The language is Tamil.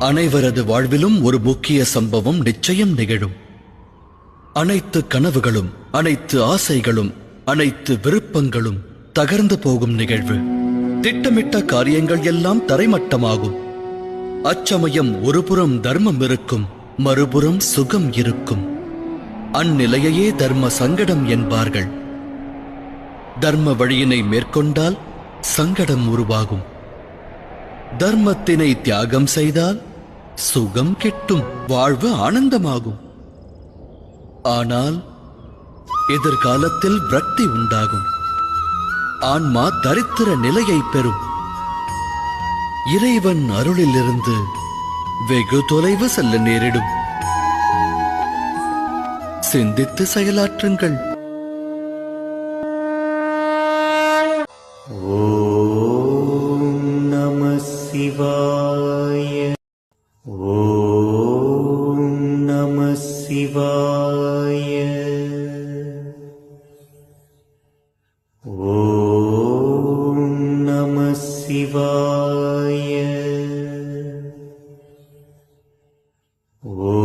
அனைவரது வாழ்விலும் ஒரு முக்கிய சம்பவம் நிச்சயம் நிகழும். அனைத்து கனவுகளும் அனைத்து ஆசைகளும் அனைத்து விருப்பங்களும் தகர்ந்து போகும் நிகழ்வு. திட்டமிட்ட காரியங்கள் எல்லாம் தரைமட்டமாகும். அச்சமயம் ஒருபுறம் தர்மம் இருக்கும் மறுபுறம் சுகம் இருக்கும். அந்நிலையையே தர்ம சங்கடம் என்பார்கள். தர்ம வழியினை மேற்கொண்டால் சங்கடம் உருவாகும். தர்மத்தினை தியாகம் செய்தால் சுகம் கெட்டும் வாழ்வு ஆனந்தமாகும். ஆனால் எதிர்காலத்தில் விரக்தி உண்டாகும். ஆன்மா தரித்திர நிலையை பெறும். இறைவன் அருளிலிருந்து வெகு தொலைவு செல்ல நேரிடும். சிந்தித்து செயலாற்றுங்கள். ஓ நம சிவா शिवाय ॐ नमः शिवाय ॐ